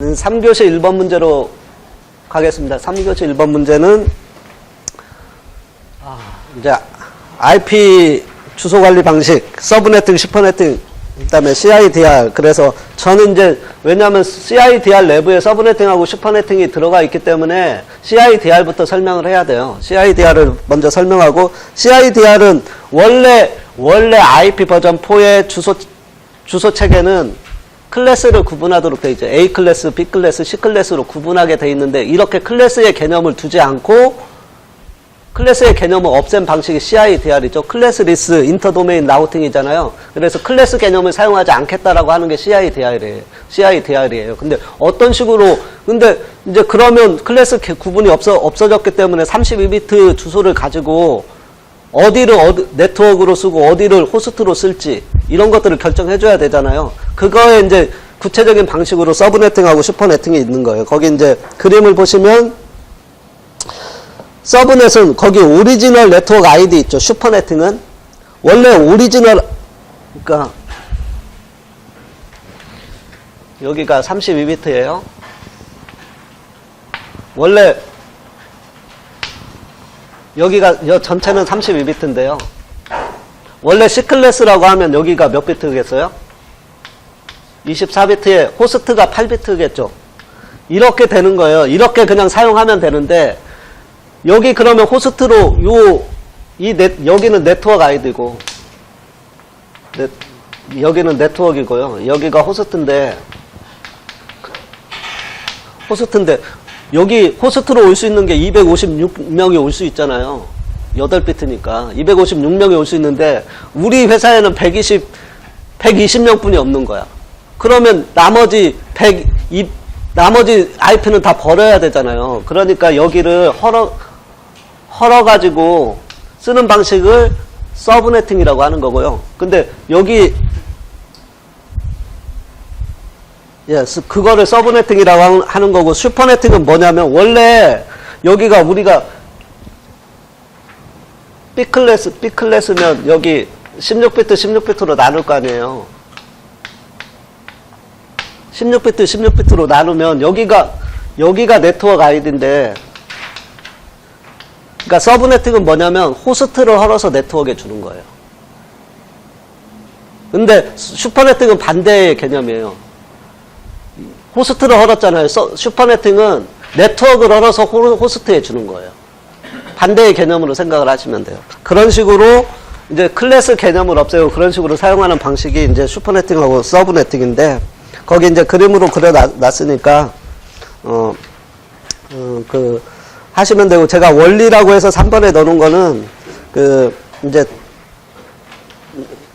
3교시 1번 문제로 가겠습니다. 3교시 1번 문제는 아, 이제 IP 주소 관리 방식, 서브네팅, 슈퍼네팅, 그다음에 CIDR. 그래서 저는 이제 왜냐하면 CIDR 내부에 서브네팅하고 슈퍼네팅이 들어가 있기 때문에 CIDR부터 설명을 해야 돼요. CIDR을 먼저 설명하고 CIDR은 원래 원래 IP 버전 4의 주소 주소 체계는 클래스를 구분하도록 돼 있죠. A 클래스, B 클래스, C 클래스로 구분하게 돼 있는데 이렇게 클래스의 개념을 두지 않고 클래스의 개념을 없앤 방식이 CIDR이죠. 클래스 리스 인터 도메인 라우팅이잖아요. 그래서 클래스 개념을 사용하지 않겠다라고 하는 게 CIDR이에요. CIDR이에요. 근데 어떤 식으로 근데 이제 그러면 클래스 개- 구분이 없어 없어졌기 때문에 32비트 주소를 가지고 어디를 어디, 네트워크로 쓰고 어디를 호스트로 쓸지 이런 것들을 결정해 줘야 되잖아요. 그거에 이제 구체적인 방식으로 서브 네팅하고 슈퍼 네팅이 있는 거예요. 거기 이제 그림을 보시면 서브넷은 거기 오리지널 네트워크 아이디 있죠. 슈퍼 네팅은 원래 오리지널 그러니까 여기가 32비트예요. 원래 여기가 여 전체는 32비트인데요. 원래 C클래스라고 하면 여기가 몇 비트겠어요? 24비트에 호스트가 8비트겠죠. 이렇게 되는 거예요. 이렇게 그냥 사용하면 되는데 여기 그러면 호스트로 요 이 여기는 네트워크 아이디고 네, 여기는 네트워크이고요. 여기가 호스트인데 호스트인데 여기 호스트로 올 수 있는 게 256명이 올 수 있잖아요. 8비트니까 256명이 올 수 있는데 우리 회사에는 120 120명 뿐이 없는 거야. 그러면 나머지 100 이, 나머지 IP는 다 버려야 되잖아요. 그러니까 여기를 헐어 헐어 가지고 쓰는 방식을 서브네팅이라고 하는 거고요. 근데 여기 예, 스- 그거를 서브네팅이라고 하는- 거고 슈퍼네팅은 뭐냐면 원래 여기가 우리가 B 클래스 B 클래스면 여기 16비트 16비트로 나눌 거 아니에요. 16비트 16비트로 나누면 여기가 여기가 네트워크 아이디인데 그러니까 서브네팅은 뭐냐면 호스트를 헐어서 네트워크에 주는 거예요. 근데 슈퍼네팅은 반대의 개념이에요. 호스트를 헐었잖아요. 서- 슈퍼네팅은 네트워크를 헐어서 호- 호스트에 주는 거예요. 반대의 개념으로 생각을 하시면 돼요. 그런 식으로 이제 클래스 개념을 없애고 그런 식으로 사용하는 방식이 이제 슈퍼네팅하고 서브네팅인데 거기 이제 그림으로 그려놨으니까 어, 어, 그 하시면 되고 제가 원리라고 해서 3번에 넣는 거는 그 이제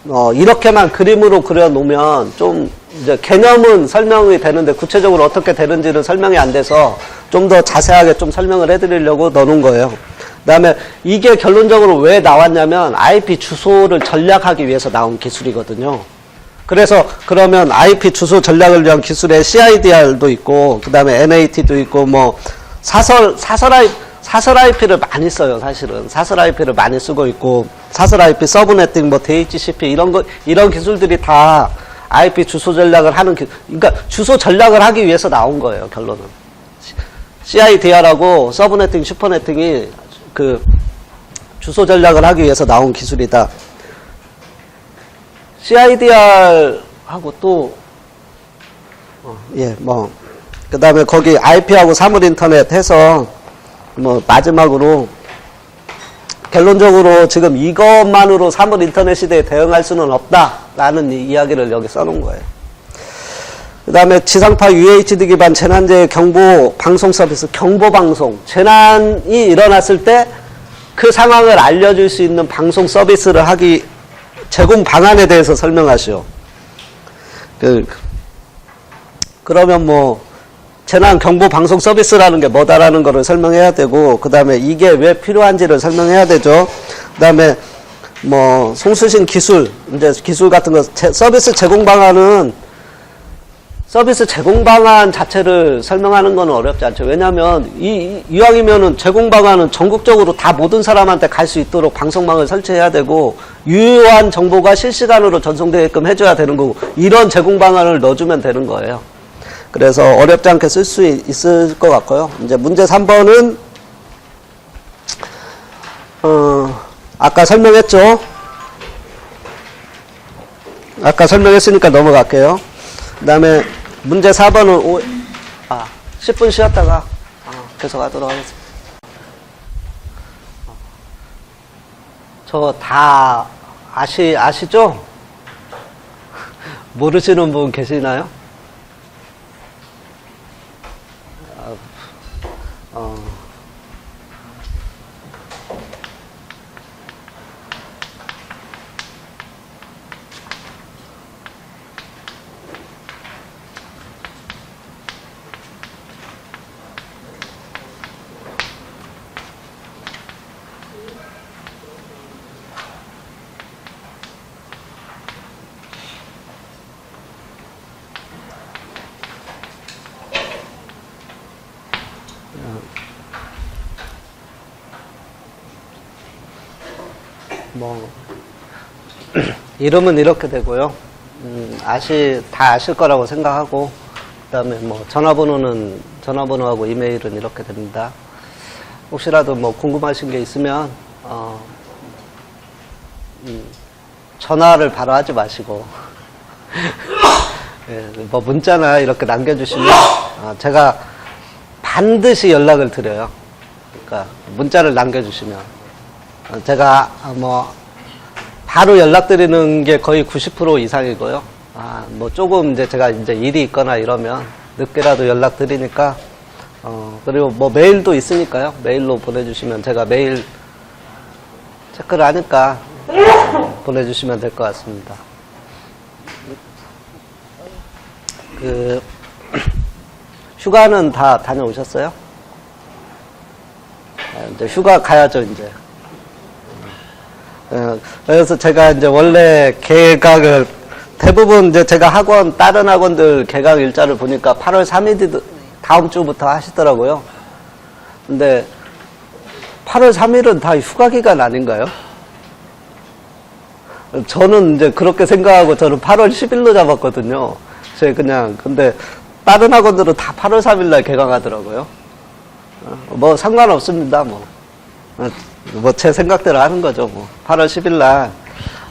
어, 이렇게만 그림으로 그려 놓으면 좀 이제 개념은 설명이 되는데 구체적으로 어떻게 되는지는 설명이 안 돼서 좀 더 자세하게 좀 설명을 해드리려고 넣어놓은 거예요. 그 다음에 이게 결론적으로 왜 나왔냐면 IP 주소를 전략하기 위해서 나온 기술이거든요. 그래서 그러면 IP 주소 전략을 위한 기술에 CIDR도 있고, 그 다음에 NAT도 있고, 뭐, 사설, 사설 IP, 사설 IP를 많이 써요, 사실은. 사설 IP를 많이 쓰고 있고, 사설 IP, 서브네팅, 뭐, DHCP, 이런 거, 이런 기술들이 다 IP 주소 전략을 하는, 기, 그러니까 주소 전략을 하기 위해서 나온 거예요, 결론은. CIDR하고 서브네팅, 슈퍼네팅이 그 주소 전략을 하기 위해서 나온 기술이다. CIDR하고 또, 어, 예, 뭐, 그 다음에 거기 IP하고 사물 인터넷 해서, 뭐, 마지막으로, 결론적으로 지금 이것만으로 사물 인터넷 시대에 대응할 수는 없다라는 이 이야기를 여기 써놓은 거예요. 그 다음에 지상파 UHD 기반 재난재해 경보 방송 서비스, 경보 방송. 재난이 일어났을 때 그 상황을 알려줄 수 있는 방송 서비스를 하기, 제공 방안에 대해서 설명하시오. 그, 그러면 뭐, 재난 경보 방송 서비스라는 게 뭐다라는 거를 설명해야 되고, 그 다음에 이게 왜 필요한지를 설명해야 되죠. 그 다음에 뭐, 송수신 기술, 이제 기술 같은 거, 제- 서비스 제공 방안은 서비스 제공 방안 자체를 설명하는 건 어렵지 않죠. 왜냐하면 이, 이- 이왕이면은 제공 방안은 전국적으로 다 모든 사람한테 갈 수 있도록 방송망을 설치해야 되고 유효한 정보가 실시간으로 전송되게끔 해줘야 되는 거고 이런 제공 방안을 넣어주면 되는 거예요. 그래서 어렵지 않게 쓸 수 있을 것 같고요. 이제 문제 3번은 어, 아까 설명했죠. 아까 설명했으니까 넘어갈게요. 그 다음에 문제 4번은 오, 아, 10분 쉬었다가 어, 계속 하도록 하겠습니다. 저 다 아시, 아시죠? 모르시는 분 계시나요? 아, 어. 뭐 이름은 이렇게 되고요. 음, 아시 다 아실 거라고 생각하고 그다음에 뭐 전화번호는 전화번호하고 이메일은 이렇게 됩니다. 혹시라도 뭐 궁금하신 게 있으면 어, 음, 전화를 바로 하지 마시고 예, 뭐 문자나 이렇게 남겨주시면 어, 제가 반드시 연락을 드려요. 그러니까 문자를 남겨주시면 어, 제가 뭐 바로 연락드리는 게 거의 90% 이상이고요. 아, 뭐 조금 이제 제가 이제 일이 있거나 이러면 늦게라도 연락드리니까 어, 그리고 뭐 메일도 있으니까요. 메일로 보내주시면 제가 메일 체크를 하니까 보내주시면 될 것 같습니다. 그 휴가는 다 다녀오셨어요? 아, 이제 휴가 가야죠 이제. 어, 그래서 제가 이제 원래 개강을 대부분 이제 제가 학원 다른 학원들 개강 일자를 보니까 8월 3일 다음 주부터 하시더라고요. 근데 8월 3일은 다 휴가 기간 아닌가요? 저는 이제 그렇게 생각하고 저는 8월 10일로 잡았거든요. 제 그냥 근데 다른 학원들은 다 8월 3일 날 개강하더라고요. 어, 뭐 상관없습니다. 뭐. 뭐 제 생각대로 하는 거죠. 뭐 8월 10일 날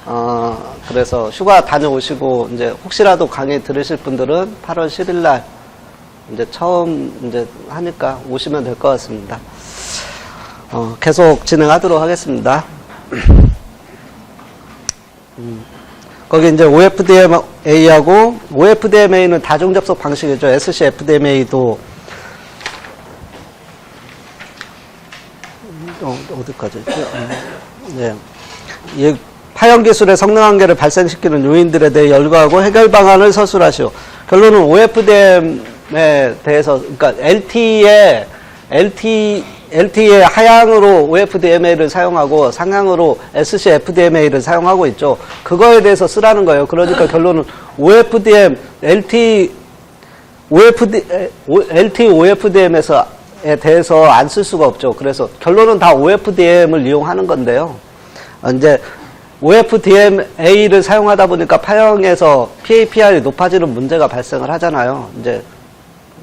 어, 그래서 휴가 다녀오시고 이제 혹시라도 강의 들으실 분들은 8월 10일 날 이제 처음 이제 하니까 오시면 될 것 같습니다. 어, 계속 진행하도록 하겠습니다. 음, 거기 이제 OFDMA하고 OFDMA는 다중 접속 방식이죠. SCFDMA도 어, 어디까지? 했지? 어, 네. 이 파형 기술의 성능 한계를 발생시키는 요인들에 대해 열거하고 해결 방안을 서술하시오. 결론은 OFDM에 대해서, 그러니까 LT에, LT, LT의 하향으로 OFDMA를 사용하고 상향으로 SCFDMA를 사용하고 있죠. 그거에 대해서 쓰라는 거예요. 그러니까 결론은 OFDM, LT, OFD, LT OFDM에서 에 대해서 안 쓸 수가 없죠. 그래서 결론은 다 OFDM을 이용하는 건데요. 어, 이제 OFDMA를 사용하다 보니까 파형에서 PAPR이 높아지는 문제가 발생을 하잖아요. 이제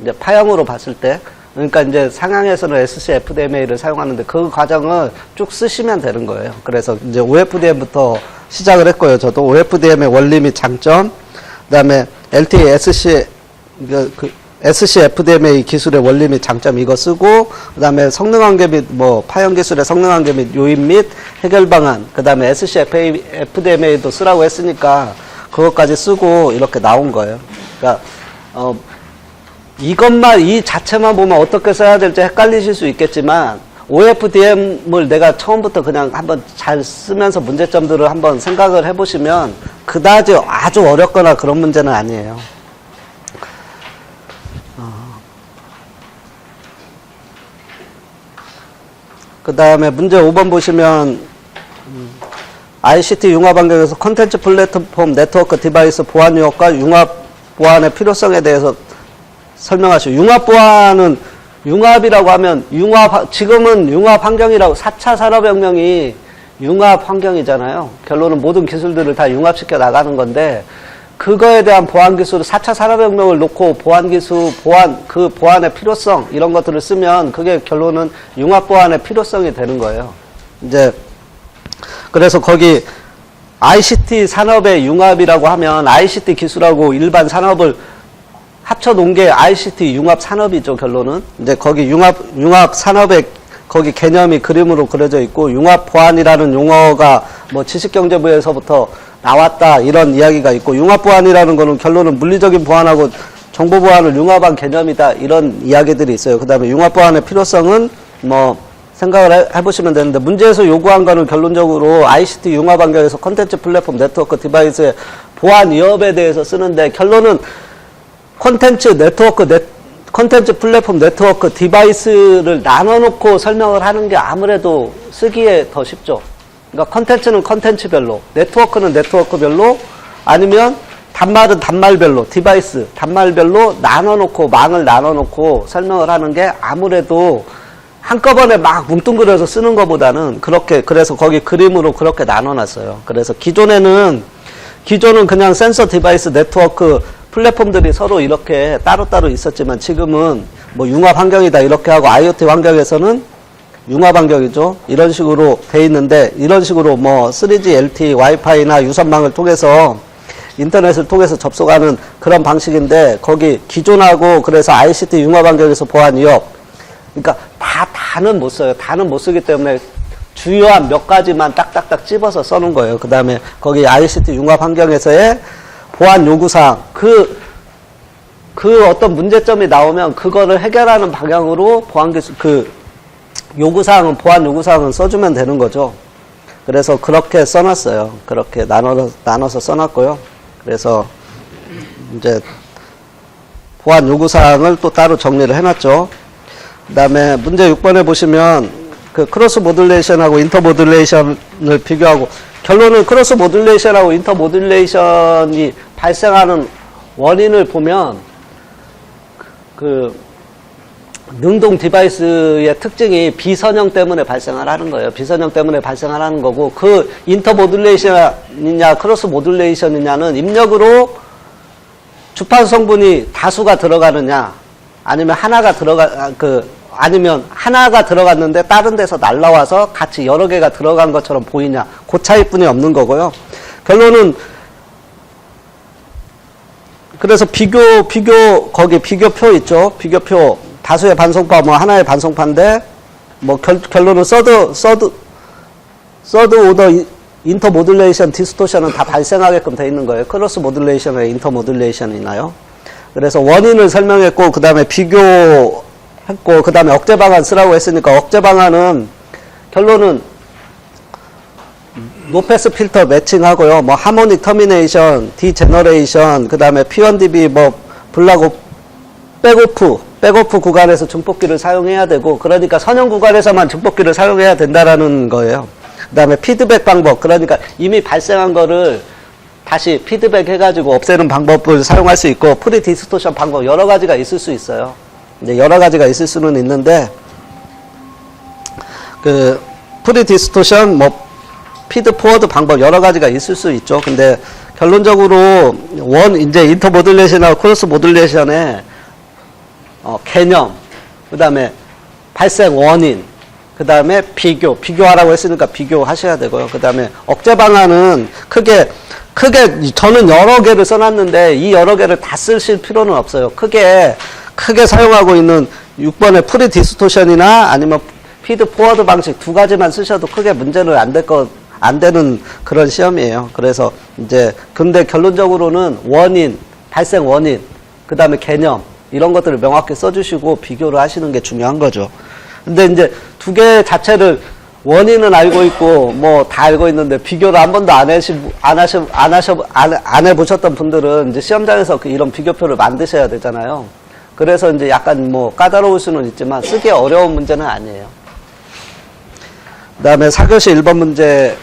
이제 파형으로 봤을 때 그러니까 이제 상향에서는 SCFDMA를 사용하는데 그 과정을 쭉 쓰시면 되는 거예요. 그래서 이제 OFDM부터 시작을 했고요. 저도 OFDM의 원리 및 장점, 그 다음에 LTE, SC 그, 그 SCFDMA 기술의 원리 및 장점 이거 쓰고 그다음에 성능 한계 및 뭐 파형 기술의 성능 한계 및 요인 및 해결 방안 그다음에 SCFDMA도 쓰라고 했으니까 그것까지 쓰고 이렇게 나온 거예요. 그러니까 어 이것만 이 자체만 보면 어떻게 써야 될지 헷갈리실 수 있겠지만 OFDM을 내가 처음부터 그냥 한번 잘 쓰면서 문제점들을 한번 생각을 해보시면 그다지 아주 어렵거나 그런 문제는 아니에요. 그 다음에 문제 5번 보시면 음, ICT 융합 환경에서 컨텐츠 플랫폼 네트워크 디바이스 보안 유형과 융합 보안의 필요성에 대해서 설명하시고 융합 보안은 융합이라고 하면 융합 지금은 융합 환경이라고 4차 산업혁명이 융합 환경이잖아요. 결론은 모든 기술들을 다 융합시켜 나가는 건데 그거에 대한 보안 기술, 4차 산업혁명을 놓고 보안 기술, 보안, 그 보안의 필요성, 이런 것들을 쓰면 그게 결론은 융합 보안의 필요성이 되는 거예요. 이제, 그래서 거기 ICT 산업의 융합이라고 하면 ICT 기술하고 일반 산업을 합쳐 놓은 게 ICT 융합 산업이죠, 결론은. 이제 거기 융합, 융합 산업의 거기 개념이 그림으로 그려져 있고, 융합 보안이라는 용어가 뭐 지식경제부에서부터 나왔다, 이런 이야기가 있고, 융합 보안이라는 거는 결론은 물리적인 보안하고 정보 보안을 융합한 개념이다, 이런 이야기들이 있어요. 그 다음에 융합 보안의 필요성은 뭐, 생각을 해- 해보시면 되는데, 문제에서 요구한 거는 결론적으로 ICT 융합 환경에서 컨텐츠 플랫폼 네트워크 디바이스의 보안 위협에 대해서 쓰는데, 결론은 콘텐츠 네트워크 넷 콘텐츠 플랫폼 네트워크 디바이스를 나눠놓고 설명을 하는 게 아무래도 쓰기에 더 쉽죠. 그러니까 콘텐츠는 콘텐츠별로, 네트워크는 네트워크별로, 아니면 단말은 단말별로, 디바이스 단말별로 나눠놓고 망을 나눠놓고 설명을 하는 게 아무래도 한꺼번에 막 뭉뚱그려서 쓰는 것보다는 그렇게 그래서 거기 그림으로 그렇게 나눠놨어요. 그래서 기존에는 기존은 그냥 센서 디바이스 네트워크 플랫폼들이 서로 이렇게 따로따로 있었지만 지금은 뭐 융합 환경이다 이렇게 하고 IoT 환경에서는 융합 환경이죠. 이런 식으로 돼 있는데 이런 식으로 뭐 3G, LTE, 와이파이나 유선망을 통해서 인터넷을 통해서 접속하는 그런 방식인데 거기 기존하고 그래서 ICT 융합 환경에서 보안 위협 그러니까 다 다는 못 써요. 다는 못 쓰기 때문에 주요한 몇 가지만 딱딱딱 집어서 써놓은 거예요. 그 다음에 거기 ICT 융합 환경에서의 보안 요구사항, 그, 그 어떤 문제점이 나오면 그거를 해결하는 방향으로 보안 기술, 그 요구사항은, 보안 요구사항은 써주면 되는 거죠. 그래서 그렇게 써놨어요. 그렇게 나눠서, 나눠서 써놨고요. 그래서 이제 보안 요구사항을 또 따로 정리를 해놨죠. 그 다음에 문제 6번에 보시면 그 크로스 모듈레이션하고 인터 모듈레이션을 비교하고 결론은 크로스 모듈레이션하고 인터 모듈레이션이 발생하는 원인을 보면 그 능동 디바이스의 특징이 비선형 때문에 발생을 하는 거예요. 비선형 때문에 발생을 하는 거고 그 인터 모듈레이션이냐 크로스 모듈레이션이냐는 입력으로 주판 성분이 다수가 들어가느냐 아니면 하나가 들어가 아, 그 아니면 하나가 들어갔는데 다른 데서 날라와서 같이 여러 개가 들어간 것처럼 보이냐 그 차이뿐이 없는 거고요. 결론은 그래서 비교 비교 거기 비교표 있죠. 비교표 다수의 반성파 뭐 하나의 반성파인데 뭐 결, 결론은 서드 서드 서드 오더 이- 인터 모듈레이션 디스토션은 다 발생하게끔 돼 있는 거예요. 크로스 모듈레이션에 인터 모듈레이션이 있나요? 그래서 원인을 설명했고 그 다음에 비교했고 그 다음에 억제 방안 쓰라고 했으니까 억제 방안은 결론은 노패스 필터 매칭하고요. 뭐 하모닉 터미네이션, 디제너레이션, 그 다음에 P1DB 뭐 블락 오 백오프, 백오프 구간에서 증폭기를 사용해야 되고 그러니까 선형 구간에서만 증폭기를 사용해야 된다라는 거예요. 그 다음에 피드백 방법, 그러니까 이미 발생한 거를 다시 피드백 해가지고 없애는 방법을 사용할 수 있고 프리 디스토션 방법 여러 가지가 있을 수 있어요. 이제 여러 가지가 있을 수는 있는데 그 프리 디스토션 뭐 피드 포워드 방법 여러 가지가 있을 수 있죠. 근데 결론적으로 원 이제 인터 모듈레이션하고 크로스 모듈레이션의 어, 개념, 그 다음에 발생 원인, 그 다음에 비교, 비교하라고 했으니까 비교하셔야 되고요. 그 다음에 억제 방안은 크게, 크게, 저는 여러 개를 써놨는데 이 여러 개를 다 쓰실 필요는 없어요. 크게, 크게 사용하고 있는 6번의 프리 디스토션이나 아니면 피드 포워드 방식 두 가지만 쓰셔도 크게 문제는 안 될 것, 안 되는 그런 시험이에요. 그래서 이제, 근데 결론적으로는 원인, 발생 원인, 그 다음에 개념, 이런 것들을 명확히 써주시고 비교를 하시는 게 중요한 거죠. 근데 이제 두 개 자체를 원인은 알고 있고 뭐 다 알고 있는데 비교를 한 번도 안 하시 안 하셔 안 하셔 안, 안 해보셨던 분들은 이제 시험장에서 그 이런 비교표를 만드셔야 되잖아요. 그래서 이제 약간 뭐 까다로울 수는 있지만 쓰기 어려운 문제는 아니에요. 그다음에 4교시 1번 문제